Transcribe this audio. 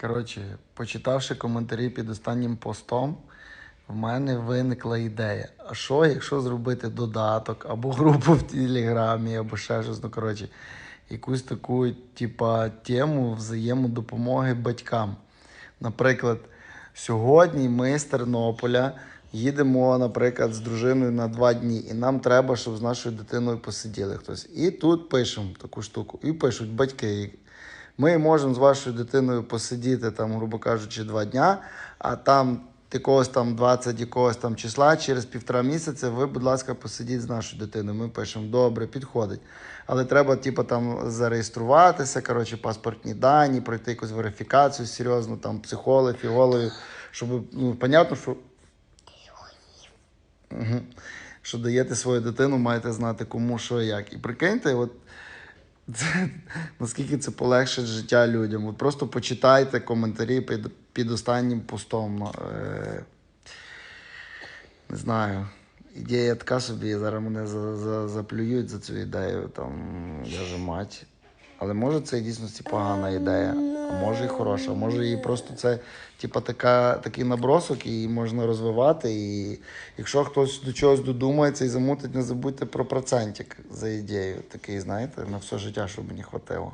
Коротше, почитавши коментарі під останнім постом, в мене виникла ідея. А що, якщо зробити додаток або групу в Телеграмі, або ще щось, ну коротше, якусь таку, типа, тему взаємодопомоги батькам. Наприклад, сьогодні ми з Тернополя їдемо, наприклад, з дружиною на два дні, і нам треба, щоб з нашою дитиною посиділи хтось. І тут пишемо таку штуку. І пишуть батьки. Ми можемо з вашою дитиною посидіти, там, грубо кажучи, два дня, а там якогось там 20 якогось там числа, через півтора місяця ви, будь ласка, посидіть з нашою дитиною. Ми пишемо, добре, підходить. Але треба, типу, там зареєструватися, коротше, паспортні дані, пройти якусь верифікацію серйозно, там психолог, фіологів, щоб, ну, понятно, що. Що даєте свою дитину, маєте знати кому, що як. І прикиньте, от це, наскільки це полегшить життя людям. От просто почитайте коментарі під, під останнім постом. Е, не знаю. Ідея така собі, зараз мене за, за, заплюють за цю ідею, там, я же мать. Але може це дійсно погана ідея, а може і хороша, може і просто це типу, така, такий набросок, і її можна розвивати. І якщо хтось до чогось додумається і замутить, не забудьте про процентик за ідею. Такий, знаєте, на все життя, щоб мені хватило.